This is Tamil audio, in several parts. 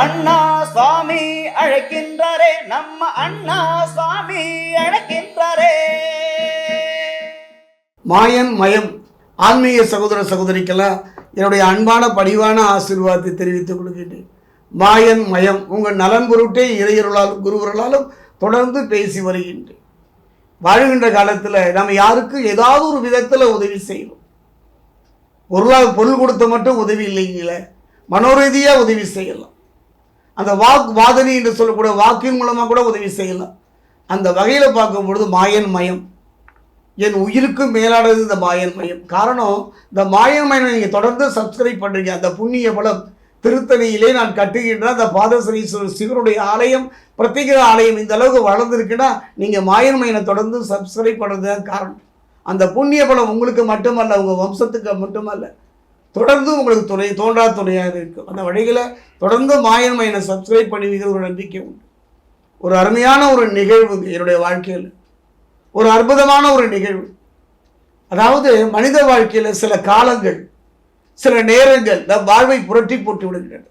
அண்ணா சுவாமி அழைக்கின்றாரே நம்ம அண்ணா சுவாமி அழைக்கின்றாரே. மாயன் மயம் ஆன்மீக சகோதர சகோதரிக்கெல்லாம் என்னுடைய அன்பான பணிவான ஆசீர்வாதத்தை தெரிவித்துக் கொள்கின்றேன். மாயன் மயம் உங்கள் நலன் பொருட்டே இறையருளாலும் குருவர்களாலும் தொடர்ந்து பேசி வருகின்றேன். வாழ்கின்ற காலத்தில் நம்ம யாருக்கு ஏதாவது ஒரு விதத்தில் உதவி செய்யணும். பொருளாக பொருள் கொடுத்த மட்டும் உதவி இல்லைங்களே மனோரீதியாக உதவி செய்யலாம். அந்த வாக் வாதனி என்று சொல்லக்கூடிய வாக்கின் மூலமாக கூட உதவி செய்யலாம் அந்த வகையில் பார்க்கும் பொழுது மாயன் மயம். என் உயிருக்கு மேலானது இந்த மாயன் மயம். காரணம் இந்த மாயன் மயம் நீங்கள் தொடர்ந்து சப்ஸ்கிரைப் பண்ணுறீங்க அந்த புண்ணிய பலம் திருத்தணியிலே நான் கட்டுகின்ற அந்த பாதசரீஸ்வரர் சிவனுடைய ஆலயம் பிரத்யேக ஆலயம் இந்த அளவுக்கு வளர்ந்துருக்குன்னா நீங்கள் மாயன் மயனை தொடர்ந்து சப்ஸ்கிரைப் பண்ணுறது தான் காரணம். அந்த புண்ணிய பலம் உங்களுக்கு மட்டுமல்ல உங்கள் வம்சத்துக்கு மட்டுமல்ல. தொடர்ந்து உங்களுக்கு துணை தோன்றா துணையாக இருக்கும். அந்த வழிகளை தொடர்ந்து மாயன்மை என்னை சப்ஸ்கிரைப் பண்ணுவீங்க ஒரு நம்பிக்கை உண்டு. ஒரு அருமையான ஒரு நிகழ்வு என்னுடைய வாழ்க்கையில். ஒரு அற்புதமான ஒரு நிகழ்வு. அதாவது மனித வாழ்க்கையில் சில காலங்கள் சில நேரங்கள் நம் வாழ்வை புரட்டி போட்டு விடுகின்றன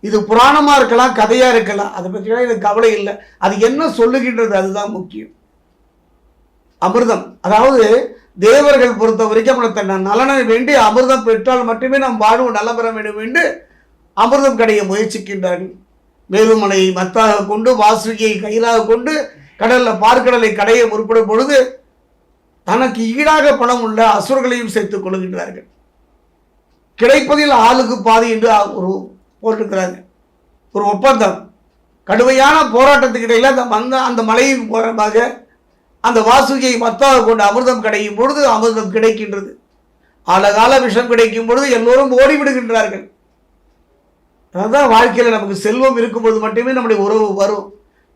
இது புராணமாக இருக்கலாம் கதையாக இருக்கலாம் அதை பற்றிலாம் எனக்கு கவலை இல்லை. அது என்ன சொல்லுகின்றது அதுதான் முக்கியம். அமிர்தம். அதாவது தேவர்கள் பொறுத்த வரைக்கும் நம்மளை தன் நலனை வேண்டி அமிர்தம் பெற்றால் மட்டுமே நாம் வாழ்வு நலம் பெற வேண்டும் என்று அமிர்தம் கடைய முயற்சிக்கின்றார்கள். மேலுமலையை மத்தாக கொண்டு வாசுகியை கையிலாக கொண்டு கடலில் பார்க்கடலை கடைய முற்படும் பொழுது தனக்கு ஈடாக பணம் உள்ள அசுரர்களையும் சேர்த்துக் கொள்கின்றார்கள். கிடைப்பதில் ஆளுக்கு பாதி என்று ஒரு போட்டிருக்கிறாங்க. ஒரு ஒப்பந்தம். கடுமையான போராட்டத்துக்கு இடையில அந்த மந்த அந்த மலையின் மூலமாக அந்த வாசுகியை மத்தாக கொண்டு அமிர்தம் கிடைக்கும் பொழுது அமிர்தம் கிடைக்கின்றது. ஆழகால விஷம் கிடைக்கும் பொழுது எல்லோரும் ஓடிவிடுகின்றார்கள். அதுதான் வாழ்க்கையில் நமக்கு செல்வம் இருக்கும்போது மட்டுமே நம்முடைய உறவு வரும்.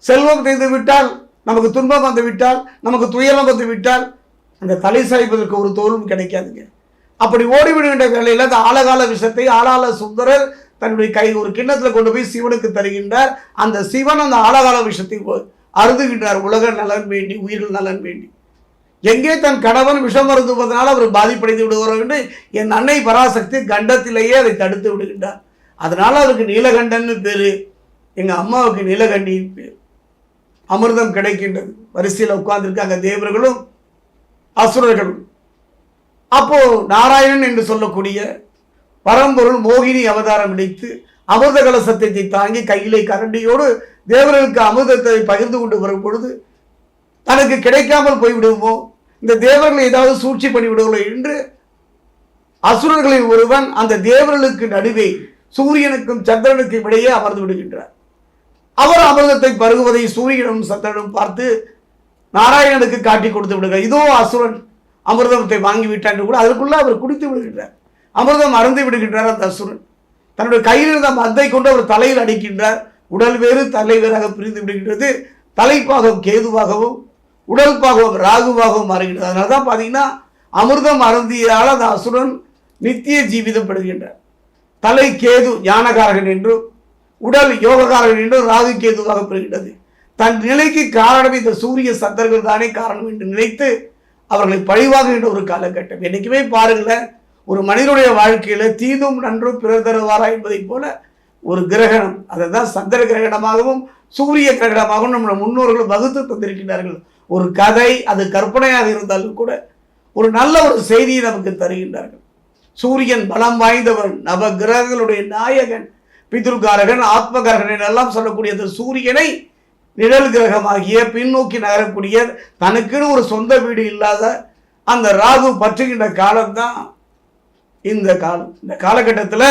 செல்வம் தெரிந்து விட்டால் நமக்கு துன்பம் வந்து விட்டால் நமக்கு துயரம் வந்து விட்டால் அந்த தலை சாய்ப்பதற்கு ஒரு தோல்வும் கிடைக்காதுங்க. அப்படி ஓடிவிடுகின்ற வேலையில் அந்த ஆழகால விஷத்தை ஆளாள சுந்தரர் தன்னுடைய கை ஒரு கிண்ணத்தில் கொண்டு போய் சிவனுக்கு தருகின்றார். அந்த சிவன் அந்த ஆழகால விஷத்தை அருதுகின்றார். உலக நலன் வேண்டி உயிர்கள் நலன் வேண்டி. எங்கே தன் கணவன் விஷம் மருந்துவதனால் அவர் பாதிப்படைந்து விடுகிறோம் என்று என் அன்னை பராசக்தி கண்டத்திலேயே அதை தடுத்து விடுகின்றார். அதனால் அவருக்கு நீலகண்டன்னு பேர். எங்கள் அம்மாவுக்கு நீலகண்டியின் பேர். அமிர்தம் கிடைக்கின்றது. வரிசையில் உட்கார்ந்துருக்காங்க தேவர்களும் அசுரர்களும். அப்போ நாராயணன் என்று சொல்லக்கூடிய பரம்பொருள் மோகினி அவதாரம் இணைத்து அமிர்த கலசத்தை தாங்கி கையிலே கரண்டியோடு தேவர்களுக்கு அமிர்தத்தை பகிர்ந்து கொண்டு வரும் பொழுது தனக்கு கிடைக்காமல் போய்விடுமோ? இந்த தேவர்களை ஏதாவது சூழ்ச்சி பண்ணிவிடுவோம் என்று அசுரர்களில் ஒருவன் அந்த தேவர்களுக்கு நடுவே சூரியனுக்கும் சந்திரனுக்கும் இடையே அமர்ந்து விடுகின்றார். அவர் அமிர்தத்தை பருகுவதை சூரியனும் சந்திரனும் பார்த்து நாராயணனுக்கு காட்டி கொடுத்து விடுகிறார் இதோ அசுரன் அமிர்தத்தை வாங்கிவிட்டான் என்று கூட அதற்குள்ளே அவர் குடித்து விடுகின்றார். அமிர்தம் அருந்து விடுகின்றார் அந்த அசுரன். தன்னுடைய கையில் இருந்த மத்தை கொண்டு அவர் தலையில் அடிக்கின்றார். உடல் வேறு தலை வேறாக பிரிந்து விடுகின்றது. தலைப்பாகம் கேதுவாகவும் உடல் பாகம் ராகுவாகவும் மாறுகின்றது. அதனால தான் பார்த்தீங்கன்னா அமிர்தம் அருந்தியால் அந்த அசுரன் நித்திய ஜீவிதம் பெறுகின்றார் தலை கேது ஞானகாரகன் என்றும் உடல் யோககாரகன் என்றும் ராகு கேதுவாக பெறுகின்றது. தன் நிலைக்கு காரணம் இந்த சூரிய சந்தர்கள் தானே காரணம் என்று நினைத்து அவர்களை பழிவாகுகின்ற ஒரு காலகட்டம். என்றைக்குமே பாருங்களேன் ஒரு மனிதனுடைய வாழ்க்கையில் தீதும் நன்றும் பிறர் தருவாரா என்பதைப் போல ஒரு கிரகணம். அதை தான் சந்திர கிரகணமாகவும் சூரிய கிரகணமாகவும் நம்மளை முன்னோர்கள் வகுத்து தந்திருக்கின்றார்கள் ஒரு கதை அது கற்பனையாக இருந்தாலும் கூட ஒரு நல்ல ஒரு செய்தியை நமக்கு தருகின்றார்கள். சூரியன் பலம் வாய்ந்தவன் நவ கிரகங்களுடைய நாயகன் பிதுர்காரகன் ஆத்மகாரகன் எல்லாம் சொல்லக்கூடிய அந்த சூரியனை நிழல் கிரகமாகிய பின்னோக்கி நகரக்கூடிய தனக்குன்னு ஒரு சொந்த வீடு இல்லாத அந்த ராகு பற்றுகின்ற காலம்தான் இந்த காலம். இந்த காலகட்டத்தில்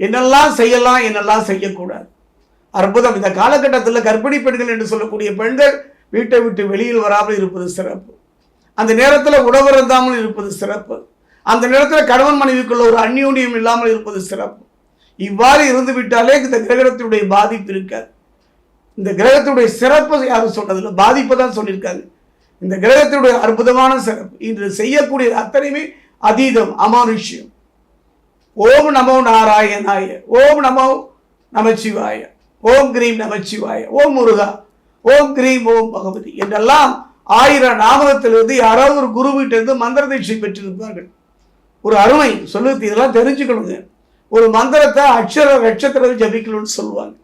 என்னெல்லாம் செய்யலாம் என்னெல்லாம் செய்யக்கூடாது. அற்புதம். இந்த காலகட்டத்தில் கர்ப்பிணி பெண்கள் என்று சொல்லக்கூடிய பெண்கள் வீட்டை விட்டு வெளியில் வராமல் இருப்பது சிறப்பு. அந்த நேரத்தில் உணவு இருந்தாமல் இருப்பது சிறப்பு. அந்த நேரத்தில் கணவன் மனைவிக்குள்ள ஒரு அந்யோன்யம் இல்லாமல் இருப்பது சிறப்பு. இவ்வாறு இருந்து விட்டாலே இந்த கிரகணத்தினுடைய பாதிப்பு இருக்காது. இந்த கிரகத்தினுடைய சிறப்பு யாரும் சொன்னதில்லை? பாதிப்பு தான் சொல்லியிருக்காங்க இந்த கிரகத்தினுடைய அற்புதமான சிறப்பு. இன்று செய்யக்கூடிய அத்தனையுமே அதீதம் அமானுஷ்யம். ஓம் நமோ நாராயணாய ஓம் நமோ நமச்சிவாய ஓம் கிரீம் நமச்சிவாய ஓம் முருகா ஓம் கிரீம் ஓம் பகவதி என்றெல்லாம் ஆயிரம் நாமகத்திலிருந்து யாராவது ஒரு குரு வீட்டிலிருந்து மந்திர தீட்சை பெற்றிருப்பார்கள். ஒரு அருமை சொல்லுது இதெல்லாம் தெரிஞ்சுக்கணுங்க. ஒரு மந்திரத்தை அக்ஷர நட்சத்திரத்தை ஜபிக்கணும்னு சொல்லுவாங்க.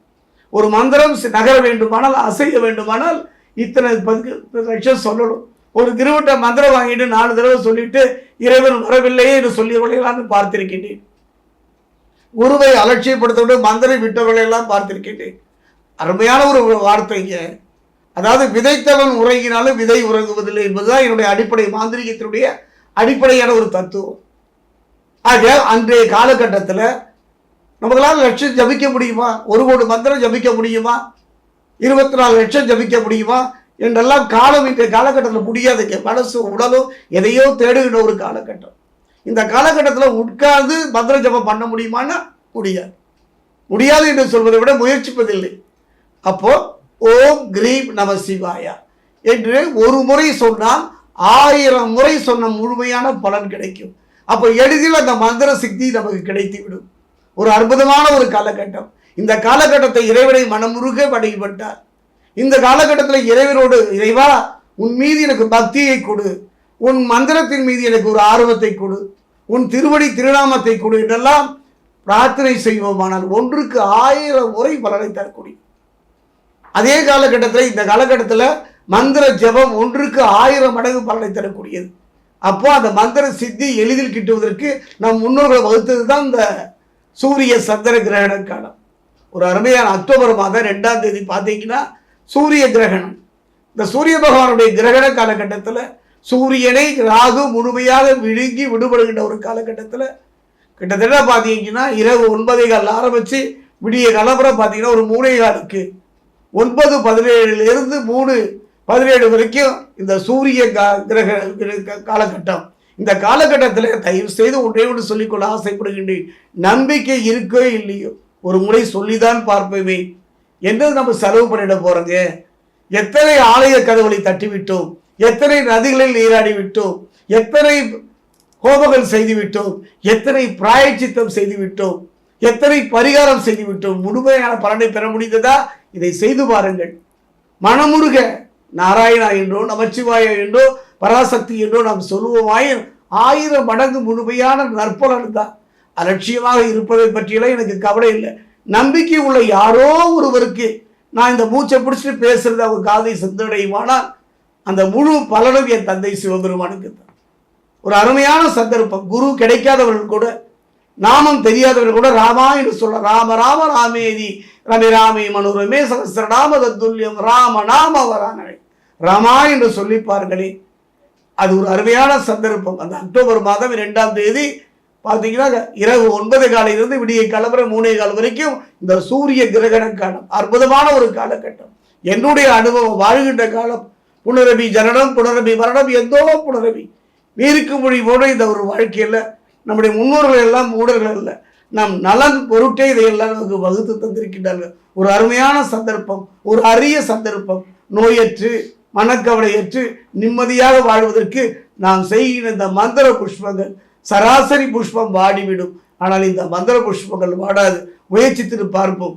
ஒரு மந்திரம் நகர வேண்டுமானால் அசைய வேண்டுமானால் இத்தனை பங்கு லட்சம் சொல்லணும். ஒரு திருவட்ட மந்திரம் வாங்கிட்டு நாலு தடவை சொல்லிட்டு இறைவன் வரவில்லையே என்று சொல்லியவர்களையெல்லாம் பார்த்திருக்கின்றேன். குருவை அலட்சியப்படுத்தவிட்டு மந்திரம் விட்டவர்களை எல்லாம் பார்த்திருக்கின்றேன் அருமையான ஒரு வார்த்தைங்க அதாவது விதைத்தவன் உறங்கினாலும் விதை உறங்குவதில்லை என்பதுதான் என்னுடைய அடிப்படை மாந்திரிகத்தினுடைய அடிப்படையான ஒரு தத்துவம். ஆக அன்றைய காலகட்டத்தில் நமக்கெல்லாம் லட்சம் ஜபிக்க முடியுமா? ஒரு கோடி மந்திரம் ஜபிக்க முடியுமா? இருபத்தி நாலு லட்சம் ஜபிக்க முடியுமா? என்றெல்லாம் காலம் இன்றைய காலகட்டத்தில் முடியாதுங்க. மனசு உடலும் எதையோ தேடுகின்ற ஒரு காலகட்டம். இந்த காலகட்டத்தில் உட்கார்ந்து மந்திர ஜபம் பண்ண முடியுமான்னா முடியாது. முடியாது என்று சொல்வதை விட முயற்சிப்பதில்லை. அப்போ ஓம் கிரீம் நம சிவாயா என்று ஒரு முறை சொன்னால் ஆயிரம் முறை சொன்ன முழுமையான பலன் கிடைக்கும். அப்போ எளிதில் அந்த மந்திர சக்தி நமக்கு கிடைத்து விடும் ஒரு அற்புதமான ஒரு காலகட்டம். இந்த காலகட்டத்தை இறைவனை மனமுருக வழிபட்டார். இந்த காலகட்டத்தில் இறைவனோடு இறைவா உன் மீது எனக்கு பக்தியை கொடு. உன் மந்திரத்தின் மீது எனக்கு ஒரு ஆர்வத்தை கொடு. உன் திருவடி திருநாமத்தை கொடு என்றெல்லாம் பிரார்த்தனை செய்வோமானால் ஒன்றுக்கு ஆயிரம் முறை பலனை தரக்கூடிய. அதே காலகட்டத்தில் இந்த காலகட்டத்தில் மந்திர ஜெபம் ஒன்றுக்கு ஆயிரம் மடங்கு பலனை தரக்கூடியது. அப்போ அந்த மந்திர சித்தி எளிதில் கிட்டுவதற்கு நம் முன்னோர்கள் வகுத்தது தான் இந்த சூரிய சந்திர கிரகண காலம். ஒரு அருமையான அக்டோபர் மாதம் ரெண்டாம் தேதி பார்த்தீங்கன்னா சூரிய கிரகணம். இந்த சூரிய பகவானுடைய கிரகண காலகட்டத்தில் சூரியனை ராகு முழுமையாக விழுங்கி விடுபடுகின்ற ஒரு காலகட்டத்தில் கிட்டத்தட்ட பார்த்தீங்கன்னா இரவு ஒன்பதே கால் ஆரம்பித்து விடிய கலப்புறம் பார்த்தீங்கன்னா ஒரு மூணே காலுக்கு ஒன்பது பதினேழுலேருந்து மூணு பதினேழு வரைக்கும் இந்த சூரிய கா- கிரக கிரக- காலகட்டம். இந்த காலகட்டத்தில் தயவு செய்து ஒன்றே ஒன்று சொல்லிக்கொள்ள ஆசைப்படுகின்றேன். நம்பிக்கை இருக்கோ இல்லையோ ஒரு முறை சொல்லிதான் பார்ப்போமே. என்ன நம்ம செலவு பண்ணிட போகிறோங்க எத்தனை ஆலய கதவுகளை தட்டிவிட்டோம். எத்தனை நதிகளில் நீராடி விட்டோம்? எத்தனை கோபங்கள் செய்துவிட்டோம் எத்தனை பிராயச்சித்தம் செய்துவிட்டோம் எத்தனை பரிகாரம் செய்துவிட்டோம் முழுமையான பலனை பெற முடிந்ததா? இதை செய்து பாருங்கள். மனமுருக நாராயணா என்றோ நமச்சிவாய என்றோ பராசக்தி என்றோ நாம் சொல்லுவோமாயின் ஆயிரம் மடங்கு முழுமையான நற்பலன் தான். அலட்சியமாக இருப்பதை பற்றியெல்லாம் எனக்கு கவலை இல்லை. நம்பிக்கை உள்ள யாரோ ஒருவருக்கு நான் இந்த மூச்சை பிடிச்சிட்டு பேசுறது அவங்க காதை சென்றடையுமானால் அந்த முழு பலனும் என் தந்தை சிவபெருமானுக்கு தான். ஒரு அருமையான சந்தர்ப்பம். குரு கிடைக்காதவர்கள் கூட நாமம் தெரியாதவர்கள் கூட ராமா என்று சொல்ல ராம ராம ராமேதி ரமே ராமே மனோரமே சகசிர ராம தத்துல்யம் ராம நாம வரானே ராமா என்று சொல்லிப்பார்களே. அது ஒரு அருமையான சந்தர்ப்பம். அந்த அக்டோபர் மாதம் இரண்டாம் தேதி பார்த்தீங்கன்னா இரவு ஒன்பது காலையிலிருந்து விடிய கிளம்புற மூணே கால் வரைக்கும் இந்த சூரிய கிரகண காலம் அற்புதமான ஒரு காலகட்டம். என்னுடைய அனுபவம் வாழ்கின்ற காலம் புனரபி ஜனனம் புனரபி மரணம் எந்தோ புனரபி. வீருக்கு மொழி போல இந்த ஒரு வாழ்க்கையில் நம்முடைய முன்னோர்கள் எல்லாம் மூடர்கள் அல்ல. நம் நலன் பொருட்டே இதையெல்லாம் நமக்கு வகுத்து தந்திருக்கின்றார்கள். ஒரு அருமையான சந்தர்ப்பம் ஒரு அரிய சந்தர்ப்பம். நோயற்று மனக்கவலையற்று நிம்மதியாக வாழ்வதற்கு நாம் செய்கிற இந்த மந்திர புஷ்பங்கள் சராசரி புஷ்பம் வாடிவிடும். ஆனால் இந்த மந்திர புஷ்பங்கள் வாடாது. முயற்சித்து பார்ப்போம்.